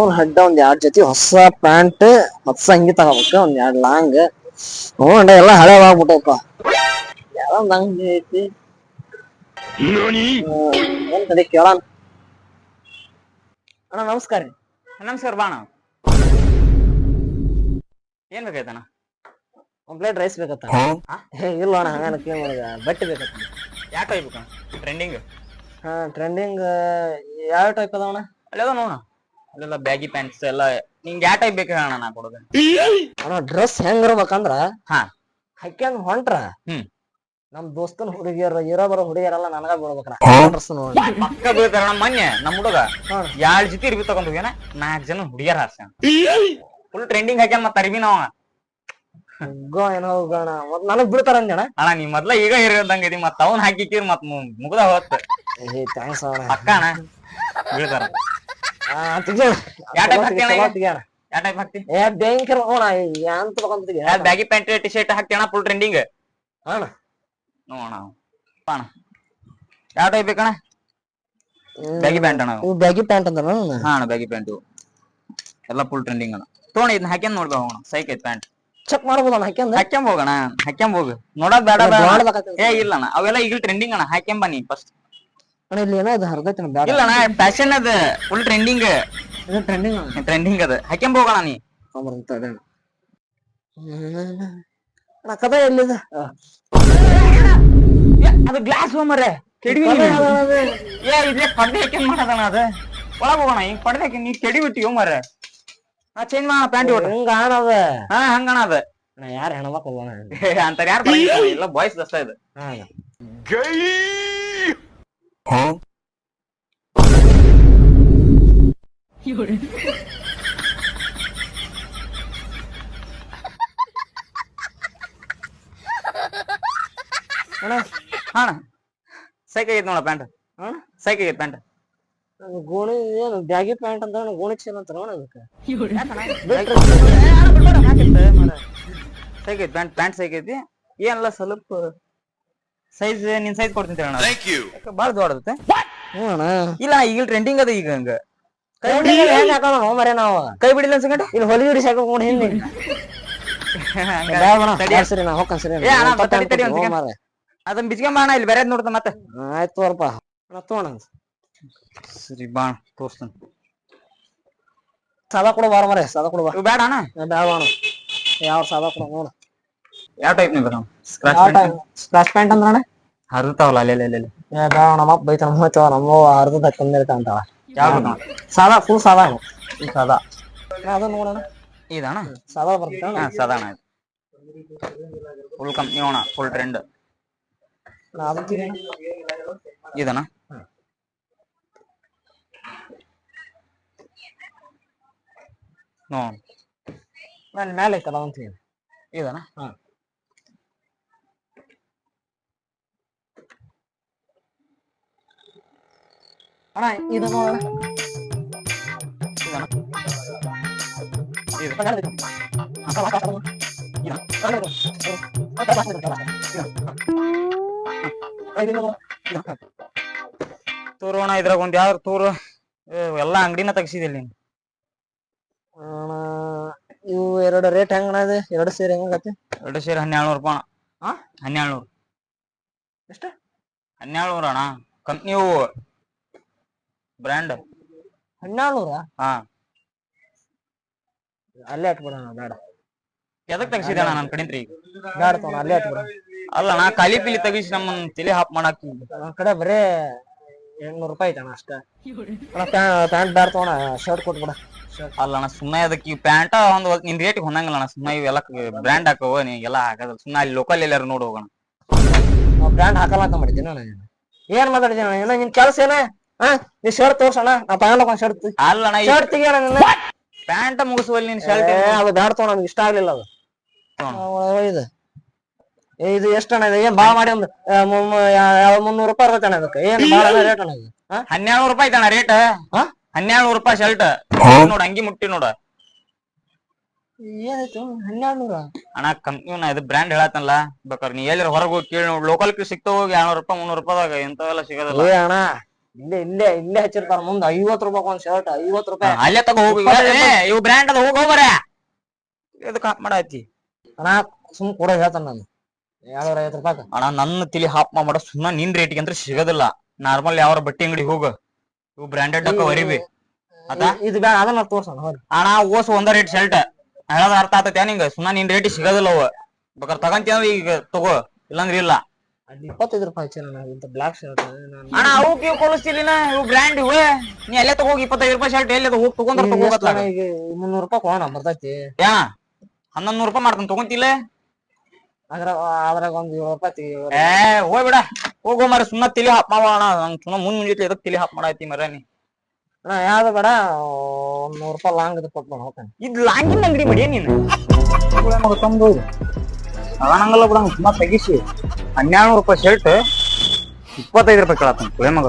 ಅವ್ನ ಹಡ್ಡ ಒಂದ್ ಎರಡ್ ಜೊತೆ ಹೊಸ ಪ್ಯಾಂಟ್ ಹೊಸ ಅಂಗಿ ತಗೋಬೇಕು ಒಂದ್ ಎರಡ್ ಲಾಂಗ್. ನೋಡ ಎಲ್ಲ ಹಳೆ ಆಗ್ಬಿಟ್ಟಪ್ಪ ಯಾವ್ದೊಂದ್ ಅಂಗಿ ಐತಿ ಏನ್ ತಡಿ ಕೇಳೋಣ. ಅಣ್ಣ ನಮಸ್ಕಾರ ರೀ. ನಮಸ್ಕಾರ ಬಾಣ ಏನ್ ಬೇಕಾಯ್ತಣ್ಣ? ಒಂದ್ ಪ್ಲೇಟ್ ರೈಸ್ ಬೇಕತ್ತ ಇಲ್ಲ ಅಣ್ಣ ಹಂಗ ಮಾಡಿದ ಬಟ್ಟೆ ಬೇಕತ್ತ ಯಾಕೆ ಟ್ರೆಂಡಿಂಗ್ ಹಾ ಟ್ರೆಂಡಿಂಗ್ ಯಾವ ಟೈಪ್ ಅದಾವಣ ಅಲ್ಲೆಲ್ಲ ನೋಡ ಅಲ್ಲೆಲ್ಲ ಬ್ಯಾಗಿ ಪ್ಯಾಂಟ್ಸ್ ಎಲ್ಲ ನಿಂಗೆ ಯಾವ ಟೈಪ್ ಬೇಕು ಹೇಳೋಣ ನಾ ಕೊಡೋದು? ಅಣ್ಣ ಡ್ರೆಸ್ ಹೆಂಗಿರ್ಬೇಕಂದ್ರ ಹಾ. ಹಾಕ್ಯಂದ್ ಹೊಂಟ್ರ ಹ್ಮ್. ನಮ್ ದೋಸ್ತನ್ ಹುಡುಗಿಯರ ಇರೋ ಬರೋ ಹುಡುಗಿಯರೆಲ್ಲ ನನಗ ಬೀಳ್ಬೇಕ್ರ ಡ್ರೆಸ್ ನೋಡಿ. ಪಕ್ಕ ಬೀಳ್ತಾರ ನಮ್ಮ ಮೊನ್ನೆ ನಮ್ಮ ಹುಡುಗ. ಹಾ. ಎರಡ್ ಜೊತೆ ಇರ್ಬಿ ತಗೊಂಡ್ ಹೋಗ್ಯಾನ? ನಾಲ್ಕ್ ಜನ ಹುಡುಗಿಯರ ಹಾಸ್ಯ ಫುಲ್ ಟ್ರೆಂಡಿಂಗ್ ಹಾಕ್ಯಾನ ಮತ್ತ ಅರಿವಿನ ನಾವ ಗೋ ಏನೋ ಹೋಗೋಣ. ಮತ್ ನನಗ್ ಬಿಡ್ತಾರ ಅಂದ್ಯಣ ಅಣ್ಣ ನೀ ಮೊದ್ಲ ಈಗ ಇರೋದಂಗ ಇದಿ ಮತ್ತ ಅವ್ನ್ ಹಾಕಿಕ್ಕಿರ್ ಮತ್ ಮು- ಮುಗ್ದ ಹೋತ್ ಏ ಥ್ಯಾಂಕ್ಸ್ ಅಣ್ಣ ಪಕ್ಕ ಅಣ್ಣ. ಬೀಳ್ತಾರ. ಬ್ಯಾಗಿ ಪ್ಯಾಂಟ್ ಟಿ ಶರ್ಟ್ ಹಾಕ್ತಿಯಣ್ಣ ಫುಲ್ ಟ್ರೆಂಡಿಂಗ್ ನೋಡಣ ಯಾವ ಟೈಪ್ ಬೇಕಣ್ಣ? ಬ್ಯಾಗಿ ಪ್ಯಾಂಟ್ ಅಣ್ಣ ಬ್ಯಾಗಿ ಪ್ಯಾಂಟ್ ಅಂದ್ರ ಹಾ ಅಣ್ಣ ಬ್ಯಾಗಿ ಪ್ಯಾಂಟ್ ಎಲ್ಲ ಫುಲ್ ಟ್ರೆಂಡಿಂಗ್ ಅಣ್ಣ. ತೊಗೊಂಡು ಇದನ್ನ ಹಾಕ್ಯಂಡ್ ನೋಡ್ಬಾ ಅಣ್ಣ ಸೈಕ್ ಐತ್ ಪ್ಯಾಂಟ್. ಚೆಕ್ ಮಾಡ್ಬೋದ ಅಣ್ಣ ಹಾಕ್ಯಂದ? ಹಾಕ್ಯಂಬ ಹೋಗಣ ಹಾಕ್ಯಂಬ ಹೋಗು. ನೋಡೋದ್ ಬೇಡ ಬೇಡ ಏ ಇಲ್ಲ ಅಣ್ಣ ಅವೆಲ್ಲ ಈಗ ಟ್ರೆಂಡಿಂಗ್ ಅಣ್ಣ. ಹಾಕ್ಯಂಬ ನೀ ಫಸ್ಟ್ ಅಣ್ಣ ಇಲ್ಲಿ ಏನೋ ಇದು ಹರ್ದೈತಿ ಅಣ್ಣ ಬ್ಯಾಡ ಇಲ್ಲ ಅಣ್ಣ ಫ್ಯಾಷನ್ ಅದ ಫುಲ್ ಟ್ರೆಂಡಿಂಗ್ ಇದು ಟ್ರೆಂಡಿಂಗ್ ಅಣ್ಣ ಟ್ರೆಂಡಿಂಗ್ ಅದ ಹಾಕ್ಯಂಬ ಹೋಗೋಣ ನೀ ತೊಗೊಂಬರಂತ ಅದೇ ಅಣ್ಣ. ಹ್ಮ್. ಅಣ್ಣ ಕದ ಎಲ್ಲಿದೆ ಆ. ಏ, ಅದು ಗ್ಲಾಸ್ ಹೋಮರೆ ಕೆಡವಿ ಕದ ಯಾವ್ದು? ಏ ಇದೇ ಪಡ್ದೆ ಹಾಕ್ಯಂದ್ ಮಾಡದಣ್ಣ ಅದ ಒಳಗ್ ಹೋಗೋಣ ಈಗ ಪಡ್ದೆ ಹಾಕಿ ನೀ ಕೆಡಿ ಬಿಟ್ಟಿಯೋ ಮರೆ ನಾ ಚೇಂಜ್ ಮಾಡೋಣ ಪ್ಯಾಂಟ್ ಒಟ್ಟು ಹಿಂಗ ಅಣ್ಣದ ಹಾ ಹಂಗಣ ಅದ ಅಣ್ಣ ಯಾರು ಹೆಣ್ಮಕ್ಳು ಅಣ್ಣ ಅಂತಾರ ಯಾರು ಬರಂಗಿಲ್ಲ ಎಲ್ಲ ಬಾಯ್ಸ್ ದಸ್ತ ಇದು ಹಾ ಅಣ್ಣ. ಅಣ್ಣ ಹಾ ಹಾಣ ಸೈಕ್ ಆಗೈತೆ ನೋಡ ಪ್ಯಾಂಟ್. ಹ್ಮ್? ಸೈಕ್ ಆಗೈತೆ ಪ್ಯಾಂಟ್. ಗೋಣಿ ಏನು ಬ್ಯಾಗಿ ಪ್ಯಾಂಟ್ ಅಂತ ಗೋಣಿ ಚೀಲ ಅಂತಾರ ಅಣ್ಣ? ಅದಕ್ಕೆ ಸೈಕ್ ಐತಿ ಪ್ಯಾಂಟ್. ಪ್ಯಾಂಟ್ ಸೈಕ್ ಐತಿ ಏನಲ್ಲ ಸ್ವಲ್ಪ ಸೈಜ್ ನಿನ್ ಸೈಜ್ ಕೊಡ್ತೀನಿ ಅಣ್ಣ ಯು ಭಾಳ ದೊಡ್ಡದತ್ತೆ ಹ್ಞೂ ಅಣ್ಣ ಇಲ್ಲ ಈಗ ಟ್ರೆಂಡಿಂಗ್ ಅದ ಈಗ ಹಂಗ. ಕೈ ಬಿಡಿಲ್ಲ ಹೆಂಗ್ ಹಾಕೋಣ ಮರೆ ನಾವು ಕೈ ಬಿಡಿಲ್ಲ ಅನ್ಸಕಂಡ ಇಲ್ಲಿ ಹೊಲಿ ಹಿಡಿ ಸಾಕೊಂಡು ಹಿಂದೆ ಸರಿ ನಾ ಹೋಗ್ತಾನೆ ಸರಿ ಏ ಅಣ್ಣ, ತಡಿ, ತಡಿ ಒಂದ್ second. ಮಾರೆ ಅದನ್ನ ಇಲ್ಲಿ ಬೇರೆ ನೋಡ್ತ ಮತ್ತೆ. ಆಯ್ತು ತೋರಪ್ಪ ಅಣ್ಣ ತೋಣ ಸರಿ ಬಾ ತೋರ್ಸ್ತಾನ. ಸಾದಾ ಕೊಡು ಬಾರ ಮರೆ ಸಾದಾ ಕೊಡು ಬಾ. ಬೇಡ ಅಣ್ಣ. ಬೇಡ ಅಣ್ಣ. ಯಾವ ಸಾದಾ ಕೊಡು ನೋಡು. ಯಾವ ಟೈಪ್ ನೀವು ಸ್ಕ್ರಾಚ್ ಪ್ಯಾಂಟ್ ಅಂದ್ರೆ ಹರಿದಾವಲ್ಲ ಅಲ್ಲೇ ಅಲ್ಲೇ ಅಲ್ಲೇ ಏ ಬ್ಯಾಡ ನಮ್ಮ ಹೋಯ್ತವ ನಮ್ಮ ಅಂತಾಳ ಸಾದಾ ಫುಲ್ ಸಾದಾ ಸದಾ. ನಾ ನೋಡೋಣ. ಇದಣ್ಣ? ಸಾದಾ ಬರ್ತಾ ಹಾ ಆಯ್ತು ಫುಲ್ ಕಂಪ್ನಿ ಅಣ್ಣ ಫುಲ್ ಟ್ರೆಂಡ್ ನಾ ಅದು ತಿರ್ಗಿ ಇದಣ್ಣ? ನೋ ನಾನು ಮೇಲೆ ಐತಲ್ಲ ಅಂತೀನಿ ಇದಣ್ಣ? ಅಣ್ಣ ಇದು ನೋಡೋಣ ಇದಣ್ಣ ಇದು ತೋರೋಣ ಇದ್ರಾಗ ಒಂದ್ ಯಾವ್ದು ತೋರು ಏ, ಎಲ್ಲಾ ಅಂಗಡಿನ ತೆಗ್ಸಿದಿಲ್ಲ ನೀನು ಅಣ್ಣ, ಇವು ಎರಡು ರೇಟ್ ಹೆಂಗಣ ಇದೆ ಎರಡು ಸೇರಿ ಹೆಂಗತಿ ಎರಡು ಸೇರಿ ಹನ್ನೆರಡು ರೂಪಾಯಿ ಅಣ್ಣ ಹಾ? ಹನ್ನೆರಡು ನೂರು ಎಷ್ಟು ಹನ್ನೆರಡು ನೂರು ಅಣ್ಣ ಕಂಪ್ನಿ ಬ್ರ್ಯಾಂಡ್? ಹನ್ನೆರಡು ನೂರ ಹಾ. ಅಲ್ಲೇ ಹಾಕ್ಬಿಡೋಣ ಬೇಡ. ಎದಕ್ ತೆಗ್ಸಿದೆ ಅಣ್ಣ ನನ್ ಕಡಿಂತ್ರಿ ಈಗ? ಬೇಡ ತಗೋಣ ಅಲ್ಲೇ ಹತ್ಬಿಡೋಣ ಅಲ್ಲ ಅಣ್ಣ ಖಾಲಿ ಪಿಲಿ ತೆಗಿಸಿ ನಮ್ಮನ್ ತಲೆ ಹಾಪ್ ಮಾಡಾಕಿ ನನ್ನ ಕಡೆ ಬರೇ ಎಂಟ್ನೂರು ರೂಪಾಯಿ ಐತಣ್ಣ ಅಷ್ಟ. ಪ್ಯಾಂಟ್ ಬೇಡ ತಗೋಣ ಶರ್ಟ್ ಕೊಟ್ಬಿಡ. ಅಲ್ಲ ಅಣ್ಣ ಸುಮ್ಮನೆ ಅದಕ್ಕೆ ಪ್ಯಾಂಟ ಒಂದ್ ನಿನ್ ರೇಟ್ ಹೊಂದಂಗಿಲ್ಲ ಅಣ್ಣ ಸುಮ್ಮನೆ ಇವೆಲ್ಲ ಬ್ರ್ಯಾಂಡ್ ಹಾಕವ ನೀ ಎಲ್ಲ ಹಾಕದ ಸುಮ್ಮನೆ ಅಲ್ಲಿ ಲೋಕಲ್ ಎಲ್ಲಾರು ನೋಡಿ ಹೋಗೋಣ. ಬ್ರ್ಯಾಂಡ್ ಹಾಕಲ್ಲ ಅಂತ ಮಾಡಿದ್ದೀನಿ ನೀನು. ಏನ್ ಮಾತಾಡಿದ್ದೀನಿ ಏನ ನಿನ್ ಕೆಲಸ ಏನ? ಹಾ ನೀ ಶರ್ಟ್ ತೋರ್ಸಣ್ಣ. ನಾ ತಗೊಂಡ್ ಶರ್ಟ್ ಅಲ್ಲ ಅಣ್ಣ ಶರ್ಟ್ ತೆಗಿಯೋಣ ನಿನ್ನ. ಪ್ಯಾಂಟ್ ಮುಗಿಸುವಲ್ಲಿ ನಿನ್ ಶರ್ಟ್ ಏ, ಅದು ಬ್ಯಾಡ ತಗೋಣ ನನಗೆ ಇಷ್ಟ ಆಗ್ಲಿಲ್ಲ ಅದು. ಇದು. ಏ, ಇದು ಎಷ್ಟಣ್ಣ ಇದು? ಏನ್ ಭಾಳ ಮಾಡಿ ಒಂದು ಮುನ್ನೂರು ರೂಪಾಯಿ ಇರ್ತೈತೆ ಅಣ್ಣ ಇದಕ್ಕೆ. ಏನ್ ಭಾಳ ರೇಟ್ ಅಣ್ಣ ಇದು? ಹನ್ನೆರಡು ರೂಪಾಯಿ ಐತಣ್ಣ ರೇಟ್ ಹಾ? ಹನ್ನೆರಡು ರೂಪಾಯಿ ಶರ್ಟ್ ನೋಡ ಅಂಗಿ ಮುಟ್ಟಿ ನೋಡ. ಏನಾಯ್ತು? ಹನ್ನೆರಡು ಅಣ್ಣ ಕಂಪ್ನಿ ನಾ ಇದು ಬ್ರ್ಯಾಂಡ್ ಹೇಳತ್ತಲ್ಲ. ಬೇಕಾದ್ರೆ ನೀ ಎಲ್ಲಿ ಹೊರಗೆ ಹೋಗಿ ಕೇಳಿ ನೋಡಿ. ಲೋಕಲ್ ಸಿಗ್ತಾವ ಹೋಗಿ ಎರಡ್ನೂರು ರೂಪಾಯಿ ಮುನ್ನೂರು ರೂಪಾಯಿದಾಗ ಎಂತವೆಲ್ಲ ಸಿಗೋದಿಲ್ಲ. ಏ ಅಣ್ಣ ಇಲ್ಲೇ ಇಲ್ಲೇ ಇಲ್ಲೇ ಹಚ್ಚಿರ್ತಾರ. ಮುಂದ ಐವತ್ ರೂಪಾಯಿ ಒಂದ್ ಶರ್ಟ್ ಐವತ್ ರೂಪಾಯಿ. ಅಲ್ಲೇ ತಗೋ ಹೋಗಿ. ಇವ್ ಬ್ರ್ಯಾಂಡ್ ಅದ ಹೋಗ್ ಹೋಗ್ಬರ. ಇದಕ್ಕೆ ಹಾಪ್ ಮಾಡಾತಿ ಅಣ್ಣ ಸುಮ್ ಕೂಡ ಹೇಳ್ತಾನ ನಾನು. ಯಾವ್ದಾರ ಐವತ್ ರೂಪಾಯಿ ಅಣ್ಣ ನನ್ನ ತಿಳಿ ಹಾಪ್ ಮಾಡ. ಸುಮ್ಮನೆ ನಿನ್ ರೇಟಿಗೆ ಅಂದ್ರೆ ಸಿಗೋದಿಲ್ಲ. ನಾರ್ಮಲ್ ಯಾವ ಬಟ್ಟೆ ಅಂಗಡಿ ಹೋಗ. ಇವು ಬ್ರಾಂಡೆಡ್ ಅಕ್ಕ ವರಿವಿ ಅದ ಇದು ಬೇಡ ಅದನ್ನ ತೋರ್ಸೋಣ ಅಣ್ಣ ಓಸ್ ಒಂದ ರೇಟ್ ಶರ್ಟ್ ಹೇಳೋದ ಅರ್ಥ ಆತೈತೆ ನಿಂಗ. ಸುಮ್ಮನೆ ನಿನ್ ರೇಟಿಗೆ ಸಿಗೋದಿಲ್ಲ ಅವ. ಬೇಕಾದ್ರೆ ತಗಂತೀಯ ಈಗ ತಗೋ. ಇಲ್ಲಂದ್ರೆ ಇಲ್ಲ. ಇಪ್ಪತ್ತೈದು ರೂಪಾಯಿ ಹಚ್ಚಿ ನಾನು ಇಂತ ಬ್ಲಾಕ್ ಶರ್ಟ್ ಅಣ್ಣ ಅವು ಇವು ಕೊಲಿಸ್ತಿಲ್ಲ ಇವು ಬ್ರ್ಯಾಂಡ್ ಇವೆ. ನೀ ಅಲ್ಲೇ ತಗೋಗಿ ಇಪ್ಪತ್ತೈದು ರೂಪಾಯಿ ಶರ್ಟ್ ಎಲ್ಲಿ ಹೋಗಿ ತಗೊಂಡ್ರೆ ತಗೋಗತ್ತ ಈಗ ಮುನ್ನೂರು ರೂಪಾಯಿ ಕೊಡೋಣ ಬರ್ತೈತಿ. ಯಾ ಹನ್ನೊಂದು ನೂರು ರೂಪಾಯಿ ಮಾಡ್ತಾನೆ ತಗೊಂತಿಲ್ಲ? ಅದ್ರ ಅದ್ರಾಗ ಒಂದ್ ಏಳು ರೂಪಾಯಿ ಏ ಹೋಯ್ ಬಿಡ. ಹೋಗೋ ಮರ ಸುಮ್ಮನೆ ತಿಳಿ ಹಾಪ್ ಮಾವ ಅಣ್ಣ. ನಂಗೆ ಸುಮ್ಮನೆ ಮುಂದ್ ಮುಂಜಾನೆ ಎದಕ್ಕೆ ತಿಳಿ ಹಾಪ್ ಮಾಡಾಯ್ತಿ ಮರ ನೀ. ಅಣ್ಣ ಯಾವ್ದು ಬೇಡ ಒಂದು ನೂರು ರೂಪಾಯಿ ಲಾಂಗ್ ಇದು ಕೊಟ್ಬಿಡ ಹೋಗ್ತಾನೆ. ಇದು ಲಾಂಗಿನ ಅಂಗಡಿ ಮಾಡಿ ನೀನು? ತಗೊಳಂಗಲ್ಲ ಬಿಡ ಸುಮ್ಮನೆ ತೆಗಿಸಿ. ಹನ್ನೆರಡು ರೂಪಾಯಿ ಶರ್ಟ್ ಇಪ್ಪತ್ತೈದು ರೂಪಾಯಿ ಕೇಳತ್ತ. ಏನ್ ಮಗ